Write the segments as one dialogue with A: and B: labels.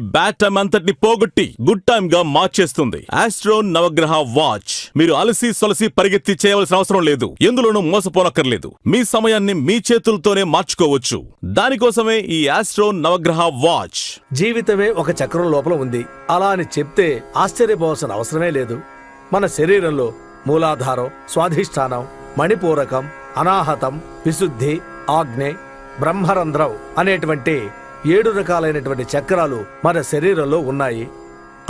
A: బ్యాటమ్ time అంతటిని పోగొట్టి good టైమ్గా మార్చేస్తుంది. ఆస్ట్రో నవగ్రహ వాచ్ మీరు అలసి సొలసి పరిగెత్తి చేయవలసిన అవసరం లేదు. ఎందులోనూ మోసపోనక్కర్లేదు. మీ సమయాన్ని మీ చేతులతోనే మార్చుకోవచ్చు. దానికోసమే ఈ ఆస్ట్రో నవగ్రహ వాచ్
B: జీవితమే ఒక చక్రం లోపల ఉంది. అలా అని చెప్తే ఆశ్చర్యపోవాల్సిన అవసరమే లేదు. మన శరీరంలో మూలాధారం స్వాధిష్టానం మణిపూరకం అనాహతం విశుద్ధి ఆగ్నే బ్రహ్మరంధ్రం అనేటువంటి ఏడు రకాలైనటువంటి చక్రాలు మన శరీరంలో ఉన్నాయి.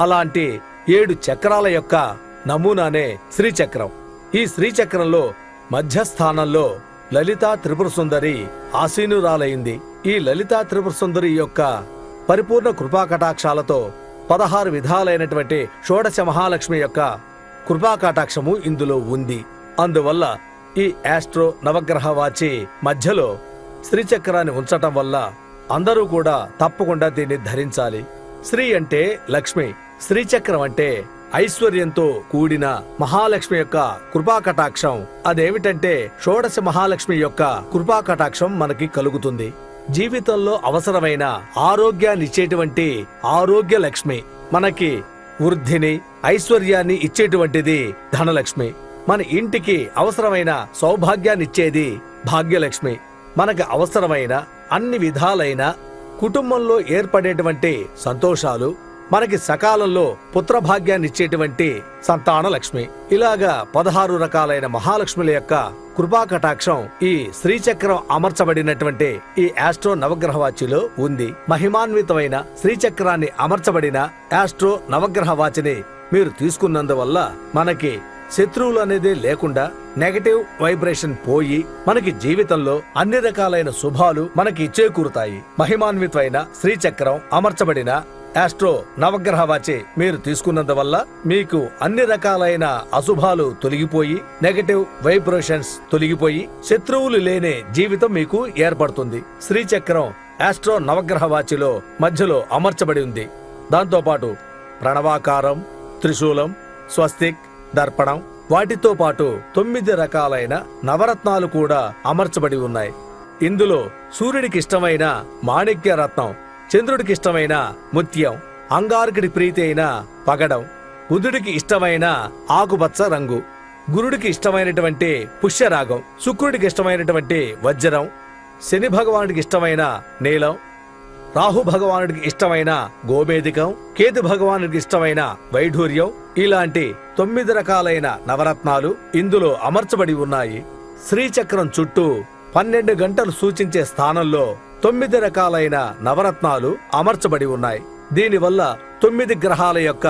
B: అలాంటి ఏడు చక్రాల యొక్క నమూనానే శ్రీచక్రం. ఈ శ్రీచక్రంలో మధ్యస్థానంలో లలితా త్రిపుర సుందరి ఆసీనురాలైంది. ఈ లలితా త్రిపుర సుందరి యొక్క పరిపూర్ణ కృపాకటాక్షాలతో పదహారు విధాలైనటువంటి షోడశ మహాలక్ష్మి యొక్క కృపాకటాక్షము ఇందులో ఉంది. అందువల్ల ఈ ఆస్ట్రో నవగ్రహ వాచి మధ్యలో శ్రీచక్రాన్ని ఉంచటం వల్ల అందరూ కూడా తప్పకుండా దీన్ని ధరించాలి. శ్రీ అంటే లక్ష్మి శ్రీచక్రం అంటే ఐశ్వర్యంతో కూడిన మహాలక్ష్మి యొక్క కృపాకటాక్షం. అదేమిటంటే షోడశ మహాలక్ష్మి యొక్క కృపాకటాక్షం మనకి కలుగుతుంది. జీవితంలో అవసరమైన ఆరోగ్యాన్ని ఇచ్చేటువంటి ఆరోగ్య లక్ష్మి. మనకి వృద్ధిని ఐశ్వర్యాన్ని ఇచ్చేటువంటిది ధనలక్ష్మి. మన ఇంటికి అవసరమైన సౌభాగ్యాన్ని ఇచ్చేది భాగ్యలక్ష్మి. మనకు అవసరమైన అన్ని విధాలైన కుటుంబంలో ఏర్పడేటువంటి సంతోషాలు మనకి సకాలంలో పుత్రభాగ్యాన్ని ఇచ్చేటువంటి సంతాన లక్ష్మి. ఇలాగా పదహారు రకాలైన మహాలక్ష్ముల యొక్క కృపా కటాక్షం ఈ శ్రీచక్రం అమర్చబడినటువంటి ఈ ఆస్ట్రో నవగ్రహ వాచిలో ఉంది. మహిమాన్వితమైన శ్రీచక్రాన్ని అమర్చబడిన ఆస్ట్రో నవగ్రహ వాచిని మీరు తీసుకున్నందువల్ల మనకి శత్రువులు అనేది లేకుండా నెగటివ్ వైబ్రేషన్ పోయి మనకి జీవితంలో అన్ని రకాలైన శుభాలు మనకి చేకూరుతాయి. మహిమాన్వితమైన శ్రీచక్రం అమర్చబడిన ఆస్ట్రో నవగ్రహ వాచే మీరు తీసుకున్నందువల్ల మీకు అన్ని రకాలైన అశుభాలు తొలగిపోయి నెగటివ్ వైబ్రేషన్స్ తొలగిపోయి శత్రువులు లేని జీవితం మీకు ఏర్పడుతుంది. శ్రీచక్రం ఆస్ట్రో నవగ్రహ వాచిలో మధ్యలో అమర్చబడి ఉంది. దాంతోపాటు ప్రణవాకారం త్రిశూలం స్వస్తిక్ దర్పణం వాటితో పాటు తొమ్మిది రకాలైన నవరత్నాలు కూడా అమర్చబడి ఉన్నాయి. ఇందులో సూర్యుడికి ఇష్టమైన మాణిక్య రత్నం చంద్రుడికి ఇష్టమైన ముత్యం అంగారకుడి ప్రీతి అయిన పగడం బుధుడికి ఇష్టమైన ఆకుపచ్చ రంగు గురుడికి ఇష్టమైనటువంటి పుష్యరాగం శుక్రుడికి ఇష్టమైనటువంటి వజ్రం శని భగవానుడికి ఇష్టమైన నీలం రాహు భగవానుడికి ఇష్టమైన గోమేదికం కేతు భగవానుడికి ఇష్టమైన వైఢూర్యం ఇలాంటి తొమ్మిది రకాలైన నవరత్నాలు ఇందులో అమర్చబడి ఉన్నాయి. శ్రీచక్రం చుట్టూ పన్నెండు గంటలు సూచించే స్థానంలో తొమ్మిది రకాలైన నవరత్నాలు అమర్చబడి ఉన్నాయి. దీనివల్ల తొమ్మిది గ్రహాల యొక్క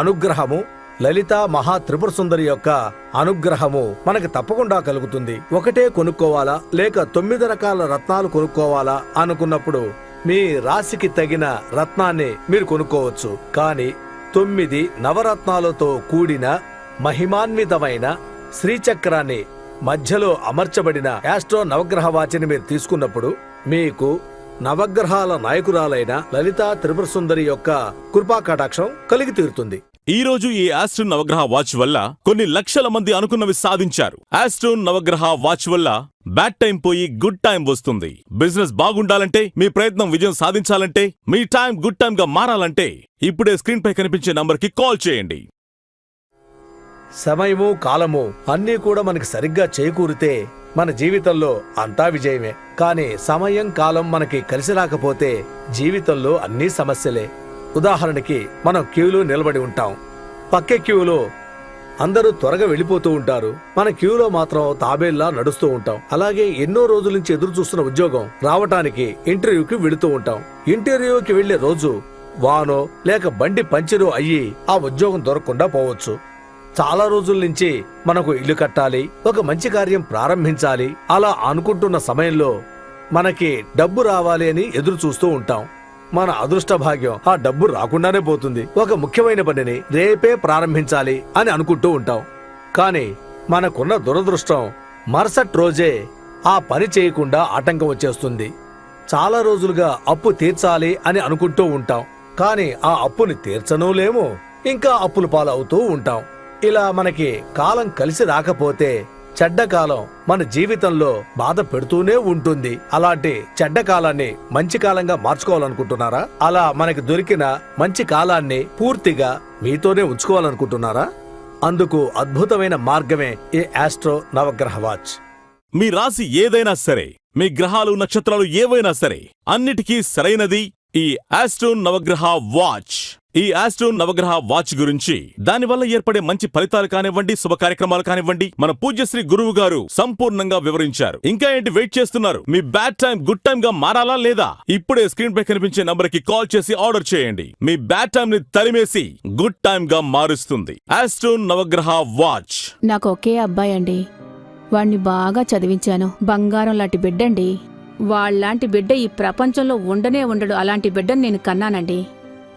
B: అనుగ్రహము లలిత మహా త్రిపుర సుందరి యొక్క అనుగ్రహము మనకు తప్పకుండా కలుగుతుంది. ఒకటే కొనుక్కోవాలా లేక తొమ్మిది రకాల రత్నాలు కొనుక్కోవాలా అనుకున్నప్పుడు మీ రాశికి తగిన రత్నాన్ని మీరు కొనుక్కోవచ్చు. కానీ తొమ్మిది నవరత్నాలతో కూడిన మహిమాన్వితమైన శ్రీచక్రాన్ని మధ్యలో అమర్చబడిన యాస్ట్రో నవగ్రహ వాచిని మీరు తీసుకున్నప్పుడు మీకు నవగ్రహాల నాయకురాలైన లలితా త్రిపుర సుందరి యొక్క కృపా కటాక్షం కలిగి తీరుతుంది.
A: ఈ రోజు ఈ ఆస్ట్రోన్ నవగ్రహ వాచ్ వల్ల కొన్ని లక్షల మంది అనుకున్నవి సాధించారు. ఆస్ట్రోన్ నవగ్రహ వాచ్ వల్ల బ్యాడ్ టైం పోయి గుడ్ టైం వస్తుంది. బిజినెస్ బాగుండాలంటే మీ ప్రయత్నం విజయం సాధించాలంటే మీ టైం గుడ్ టైం గా మారాలంటే ఇప్పుడే స్క్రీన్ పై కనిపించే నంబర్కి కాల్ చేయండి.
B: సమయము కాలము అన్నీ కూడా మనకి సరిగ్గా చేకూరితే మన జీవితంలో అంతా విజయమే. కానీ సమయం కాలం మనకి కలిసి రాకపోతే జీవితంలో అన్నీ సమస్యలే. ఉదాహరణకి మనం క్యూలో నిలబడి ఉంటాం. పక్కే క్యూలో అందరూ త్వరగా వెళ్ళిపోతూ ఉంటారు. మన క్యూలో మాత్రం తాబేల్లా నడుస్తూ ఉంటాం. అలాగే ఎన్నో రోజుల నుంచి ఎదురు చూస్తున్న ఉద్యోగం రావటానికి ఇంటర్వ్యూకి వెళుతూ ఉంటాం. ఇంటర్వ్యూకి వెళ్ళే రోజు వానో లేక బండి పంచరో అయ్యి ఆ ఉద్యోగం దొరకకుండా పోవచ్చు. చాలా రోజుల నుంచి మనకు ఇల్లు కట్టాలి ఒక మంచి కార్యం ప్రారంభించాలి అలా అనుకుంటున్న సమయంలో మనకి డబ్బు రావాలి అని ఎదురు చూస్తూ ఉంటాం. మన అదృష్ట భాగ్యం ఆ డబ్బు రాకుండానే పోతుంది. ఒక ముఖ్యమైన పనిని రేపే ప్రారంభించాలి అని అనుకుంటూ ఉంటాం. కానీ మనకున్న దురదృష్టం మరుసటి రోజే ఆ పని చేయకుండా ఆటంకం వచ్చేస్తుంది. చాలా రోజులుగా అప్పు తీర్చాలి అని అనుకుంటూ ఉంటాం. కానీ ఆ అప్పుని తీర్చనూ లేము ఇంకా అప్పుల పాలవుతూ ఉంటాం. ఇలా మనకి కాలం కలిసి రాకపోతే చెడ్డ కాలం మన జీవితంలో బాధ పెడుతూనే ఉంటుంది. అలాంటి చెడ్డ కాలాన్ని మంచి కాలంగా మార్చుకోవాలనుకుంటున్నారా? అలా మనకి దొరికిన మంచి కాలాన్ని పూర్తిగా మీతోనే ఉంచుకోవాలనుకుంటున్నారా? అందుకు అద్భుతమైన మార్గమే ఈ ఆస్ట్రో నవగ్రహ వాచ్.
A: మీ రాశి ఏదైనా సరే మీ గ్రహాలు నక్షత్రాలు ఏవైనా సరే అన్నిటికీ సరైనది ఈ ఆస్ట్రోన్ నవగ్రహ వాచ్. ఈ ఆస్ట్రోన్ నవగ్రహ వాచ్ గురించి. దానివల్ల ఏర్పడే మంచి ఫలితాలు కానివ్వండి శుభ కార్యక్రమాలు కానివ్వండి మన పూజ్యశ్రీ గురువు గారు సంపూర్ణంగా వివరించారు. ఇంకా ఏంటి వెయిట్ చేస్తున్నారు? మీ బ్యాడ్ టైం గుడ్ టైం గా మారాలా లేదా? ఇప్పుడే స్క్రీన్ పై కనిపించే నంబర్కి కాల్ చేసి ఆర్డర్ చేయండి. మీ బ్యాడ్ టైం ని తరిమేసి గుడ్ టైం గా మారుస్తుంది. ఆస్ట్రోన్ నవగ్రహ వాచ్.
C: నాకు ఒకే అబ్బాయి అండి. వాణ్ణి బాగా చదివించాను. బంగారం లాంటి బిడ్డండి. వాళ్ళలాంటి బిడ్డ ఈ ప్రపంచంలో ఉండనే ఉండడు. అలాంటి బిడ్డను నేను కన్నానండి.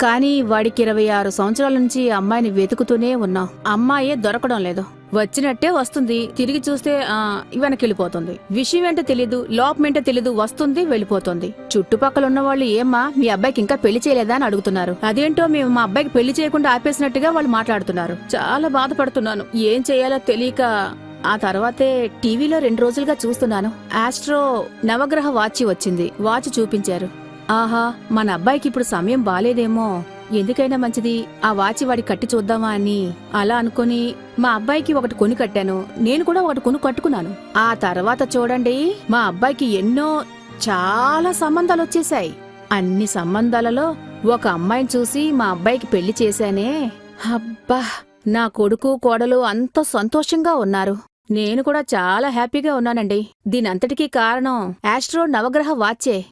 C: కానీ వాడికి ఇరవై ఆరు సంవత్సరాల నుంచి అమ్మాయిని వెతుకుతూనే ఉన్నాం. అమ్మాయే దొరకడం లేదు. వచ్చినట్టే వస్తుంది. తిరిగి చూస్తే వెనక్కి వెనకెళ్ళిపోతుంది. విషయం ఏంటో తెలీదు. లోపం ఏంటో తెలీదు. వస్తుంది వెళ్ళిపోతుంది. చుట్టుపక్కల ఉన్న వాళ్ళు ఏమ్మా మీ అబ్బాయికి ఇంకా పెళ్ళి చేయలేదా? అని అడుగుతున్నారు. అదేంటో మేము మా అబ్బాయికి పెళ్ళి చేయకుండా ఆపేసినట్టుగా వాళ్ళు మాట్లాడుతున్నారు. చాలా బాధపడుతున్నాను. ఏం చేయాలో తెలియక ఆ తర్వాతే టీవీలో రెండు రోజులుగా చూస్తున్నాను. ఆస్ట్రో నవగ్రహ వాచి వచ్చింది. వాచ్ చూపించారు. ఆహా మన అబ్బాయికి ఇప్పుడు సమయం బాలేదేమో. ఎందుకైనా మంచిది ఆ వాచి వాడి కట్టి చూద్దామా అని. అలా అనుకుని మా అబ్బాయికి ఒకటి కొని కట్టాను. నేను కూడా ఒకటి కొను కట్టుకున్నాను. ఆ తర్వాత చూడండి మా అబ్బాయికి ఎన్నో చాలా సంబంధాలు వచ్చేసాయి అన్ని సంబంధాలలో ఒక అమ్మాయిని చూసి మా అబ్బాయికి పెళ్ళి చేశానే. అబ్బా నా కొడుకు కోడలు అంత సంతోషంగా ఉన్నారు. నేను కూడా చాలా హ్యాపీగా ఉన్నానండి. దీనంతటికీ కారణం ఆస్ట్రో నవగ్రహ వాచే.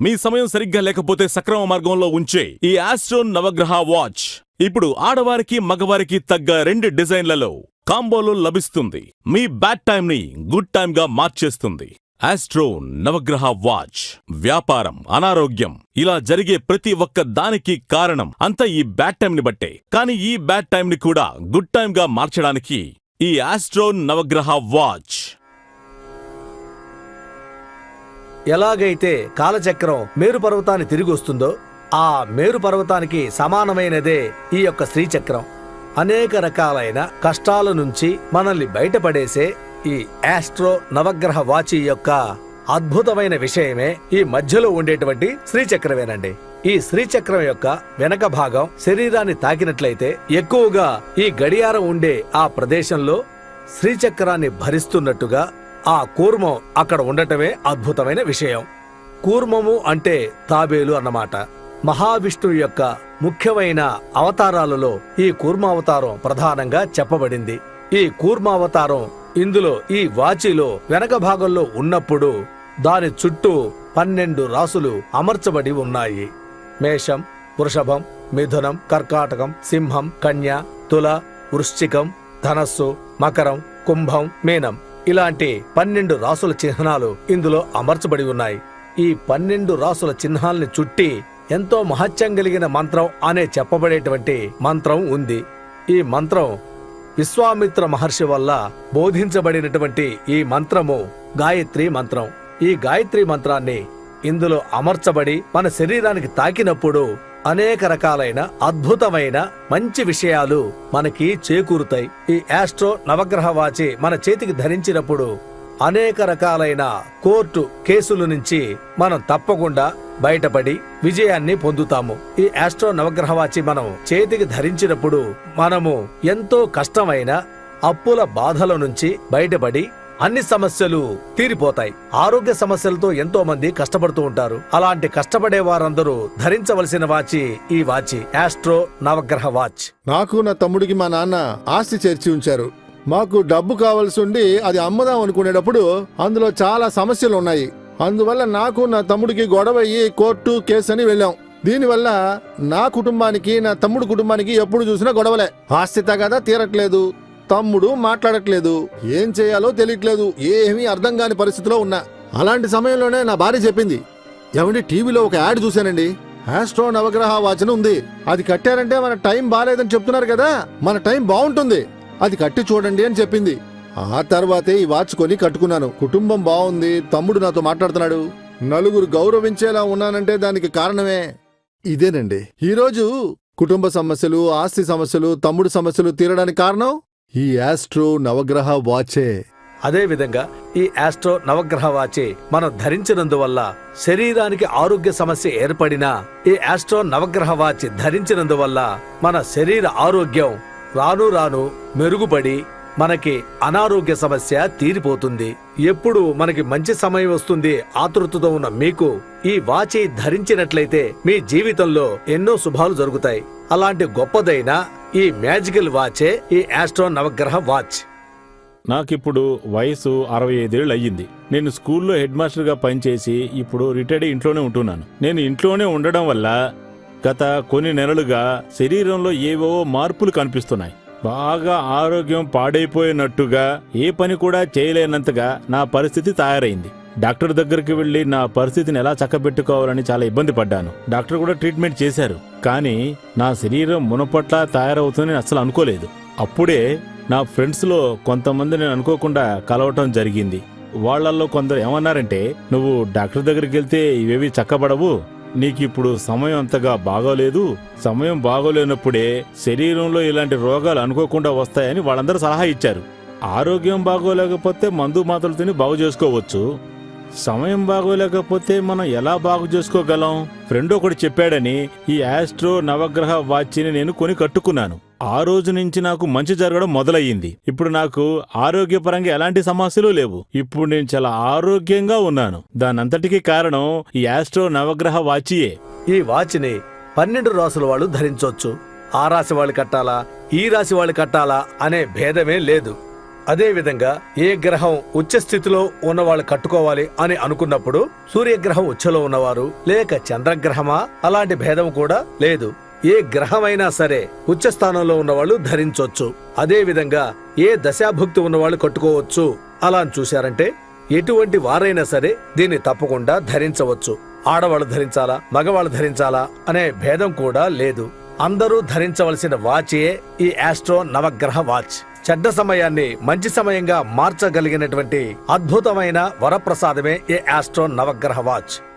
A: మీ సమయం సరిగ్గా లేకపోతే సక్రమ మార్గంలో ఉంచే ఈ ఆస్ట్రోన్ నవగ్రహ వాచ్ ఇప్పుడు ఆడవారికి మగవారికి తగ్గ రెండు డిజైన్లలో కాంబోలో లభిస్తుంది. మీ బ్యాడ్ టైంని గుడ్ టైంగా మార్చేస్తుంది. ఆస్ట్రోన్ నవగ్రహ వాచ్ వ్యాపారం అనారోగ్యం ఇలా జరిగే ప్రతి ఒక్క దానికి కారణం అంతా ఈ బ్యాడ్ టైంని బట్టే. కానీ ఈ బ్యాడ్ టైంని కూడా గుడ్ టైంగా మార్చడానికి ఈ ఆస్ట్రోన్ నవగ్రహ వాచ్
B: ఎలాగైతే కాలచక్రం మేరు పర్వతాన్ని తిరిగి వస్తుందో ఆ మేరు పర్వతానికి సమానమైనదే ఈ యొక్క శ్రీచక్రం. అనేక రకాలైన కష్టాల నుంచి మనల్ని బయటపడేసే ఈ ఆస్ట్రో నవగ్రహ వాచి యొక్క అద్భుతమైన విషయమే ఈ మధ్యలో ఉండేటువంటి శ్రీచక్రమేనండి. ఈ శ్రీచక్రం యొక్క వెనక భాగం శరీరాన్ని తాకినట్లయితే ఎక్కువగా ఈ గడియారం ఉండే ఆ ప్రదేశంలో శ్రీచక్రాన్ని భరిస్తున్నట్టుగా ఆ కూర్మం అక్కడ ఉండటమే అద్భుతమైన విషయం. కూర్మము అంటే తాబేలు అన్నమాట. మహావిష్ణువు యొక్క ముఖ్యమైన అవతారాలలో ఈ కూర్మావతారం ప్రధానంగా చెప్పబడింది. ఈ కూర్మావతారం ఇందులో ఈ వాచిలో వెనక భాగంలో ఉన్నప్పుడు దాని చుట్టూ పన్నెండు రాసులు అమర్చబడి ఉన్నాయి. మేషం వృషభం మిథునం కర్కాటకం సింహం కన్య తుల వృశ్చికం ధనస్సు మకరం కుంభం మీనం. ఇలాంటి పన్నెండు రాసుల చిహ్నాలు ఇందులో అమర్చబడి ఉన్నాయి. ఈ పన్నెండు రాసుల చిహ్నాల్ని చుట్టి ఎంతో మహత్యం కలిగిన మంత్రం అనే చెప్పబడేటువంటి మంత్రం ఉంది. ఈ మంత్రం విశ్వామిత్ర మహర్షి వల్ల బోధించబడినటువంటి ఈ మంత్రము గాయత్రి మంత్రం. ఈ గాయత్రి మంత్రాన్ని ఇందులో అమర్చబడి మన శరీరానికి తాకినప్పుడు అనేక రకాలైన అద్భుతమైన మంచి విషయాలు మనకి చేకూరుతాయి. ఈ ఆస్ట్రో నవగ్రహ వాచి మన చేతికి ధరించినప్పుడు అనేక రకాలైన కోర్టు కేసుల నుంచి మనం తప్పకుండా బయటపడి విజయాన్ని పొందుతాము. ఈ ఆస్ట్రో నవగ్రహ వాచి మనం చేతికి ధరించినప్పుడు మనము ఎంతో కష్టమైన అప్పుల బాధల నుంచి బయటపడి అన్ని సమస్యలు తీరిపోతాయి. ఆరోగ్య సమస్యలతో ఎంతో మంది కష్టపడుతూ ఉంటారు. అలాంటి కష్టపడే వారందరూ ధరించవలసిన వాచి ఈ వాచి. ఆస్ట్రో నవగ్రహ వాచ్.
D: నాకు నా తమ్ముడికి మా నాన్న ఆస్తి చేర్చి ఉంచారు. మాకు డబ్బు కావాల్సి ఉండి అది అమ్మదాం అనుకునేటప్పుడు అందులో చాలా సమస్యలు ఉన్నాయి. అందువల్ల నాకు నా తమ్ముడికి గొడవ అయ్యి కోర్టు కేసు అని వెళ్ళాం. దీనివల్ల నా కుటుంబానికి నా తమ్ముడు కుటుంబానికి ఎప్పుడు చూసినా గొడవలే. ఆస్తి తగదా తీరట్లేదు. తమ్ముడు మాట్లాడట్లేదు. ఏం చేయాలో తెలియట్లేదు. ఏమీ అర్థం కాని పరిస్థితిలో ఉన్నా. అలాంటి సమయంలోనే నా భార్య చెప్పింది. ఏమండి టీవీలో ఒక యాడ్ చూశానండి. ఆస్ట్రో నవగ్రహ వాచన ఉంది. అది కట్టారంటే మన టైం బాగాలేదని చెప్తున్నారు కదా. మన టైం బాగుంటుంది. అది కట్టి చూడండి అని చెప్పింది. ఆ తర్వాతే ఈ వాచ్ కొని కట్టుకున్నాను. కుటుంబం బాగుంది. తమ్ముడు నాతో మాట్లాడుతున్నాడు. నలుగురు గౌరవించేలా ఉన్నానంటే దానికి కారణమే. ఇదేనండి. ఈరోజు కుటుంబ సమస్యలు ఆస్తి సమస్యలు తమ్ముడు సమస్యలు తీరడానికి కారణం? ఈ ఆస్ట్రో నవగ్రహ వాచే.
B: అదేవిధంగా ఈ ఆస్ట్రో నవగ్రహ వాచే మనం ధరించినందువల్ల శరీరానికి ఆరోగ్య సమస్య ఏర్పడినా ఈ ఆస్ట్రో నవగ్రహ వాచి ధరించినందువల్ల మన శరీర ఆరోగ్యం రాను రాను మెరుగుపడి మనకి అనారోగ్య సమస్య తీరిపోతుంది. ఎప్పుడు మనకి మంచి సమయం వస్తుంది ఆతృతతో ఉన్న మీకు ఈ వాచి ధరించినట్లయితే మీ జీవితంలో ఎన్నో శుభాలు జరుగుతాయి. అలాంటి గొప్పదైన ఈ మ్యాజికల్ వాచే ఈ ఆస్ట్రో నవగ్రహ వాచ్.
E: నాకిప్పుడు వయసు అరవై ఐదేళ్ళు అయ్యింది నేను స్కూల్లో హెడ్ మాస్టర్గా పనిచేసి ఇప్పుడు రిటైర్డ్ ఇంట్లోనే ఉంటున్నాను. నేను ఇంట్లోనే ఉండడం వల్ల గత కొన్ని నెలలుగా శరీరంలో ఏవో మార్పులు కనిపిస్తున్నాయి. బాగా ఆరోగ్యం పాడైపోయినట్టుగా ఏ పని కూడా చేయలేనంతగా నా పరిస్థితి తయారైంది. డాక్టర్ దగ్గరికి వెళ్ళి నా పరిస్థితిని ఎలా చక్కబెట్టుకోవాలని చాలా ఇబ్బంది పడ్డాను. డాక్టర్ కూడా ట్రీట్మెంట్ చేశారు. కానీ నా శరీరం మునపట్లా తయారవుతుందని అసలు అనుకోలేదు. అప్పుడే నా ఫ్రెండ్స్లో కొంతమంది నేను అనుకోకుండా కలవటం జరిగింది. వాళ్ళల్లో కొందరు ఏమన్నారంటే నువ్వు డాక్టర్ దగ్గరికి వెళ్తే ఇవేవి చక్కబడవు. నీకిప్పుడు సమయం అంతగా బాగోలేదు. సమయం బాగోలేనప్పుడే శరీరంలో ఇలాంటి రోగాలు అనుకోకుండా వస్తాయని వాళ్ళందరూ సలహా ఇచ్చారు. ఆరోగ్యం బాగోలేకపోతే మందు మాత్రలు తిని బాగు చేసుకోవచ్చు. సమయం బాగోలేకపోతే మనం ఎలా బాగు చేసుకోగలం? ఫ్రెండ్ ఒకటి చెప్పాడని ఈ ఆస్ట్రో నవగ్రహ వాచ్ని నేను కొని కట్టుకున్నాను. ఆ రోజు నుంచి నాకు మంచి జరగడం మొదలయ్యింది. ఇప్పుడు నాకు ఆరోగ్యపరంగా ఎలాంటి సమస్యలు లేవు. ఇప్పుడు నేను చాలా ఆరోగ్యంగా ఉన్నాను. దానంతటికీ కారణం ఈ ఆస్ట్రో నవగ్రహ వాచియే.
B: ఈ వాచ్ని పన్నెండు రాసుల వాళ్ళు ధరించవచ్చు ఆ రాశి వాళ్ళు కట్టాలా? ఈ రాశి వాళ్ళు కట్టాలా? అనే భేదమే లేదు. అదేవిధంగా ఏ గ్రహం ఉచ్చ స్థితిలో ఉన్న వాళ్ళు కట్టుకోవాలి అని అనుకున్నప్పుడు సూర్యగ్రహం ఉచ్చలో ఉన్నవారు లేక చంద్రగ్రహమా? అలాంటి భేదం కూడా లేదు. ఏ గ్రహమైనా సరే ఉచ్చ స్థానంలో ఉన్నవాళ్ళు ధరించవచ్చు అదేవిధంగా ఏ దశాభుక్తి ఉన్నవాళ్ళు కట్టుకోవచ్చు. అలా అని చూశారంటే ఎటువంటి వారైనా సరే దీన్ని తప్పకుండా ధరించవచ్చు. ఆడవాళ్ళు ధరించాలా? మగవాళ్ళు ధరించాలా? అనే భేదం కూడా లేదు. అందరూ ధరించవలసిన వాచే ఈ ఆస్ట్రో నవగ్రహ వాచ్. చెడ్డ సమయాన్ని మంచి సమయంగా మార్చగలిగినటువంటి అద్భుతమైన వరప్రసాదమే ఈ ఆస్ట్రో నవగ్రహ వాచ్.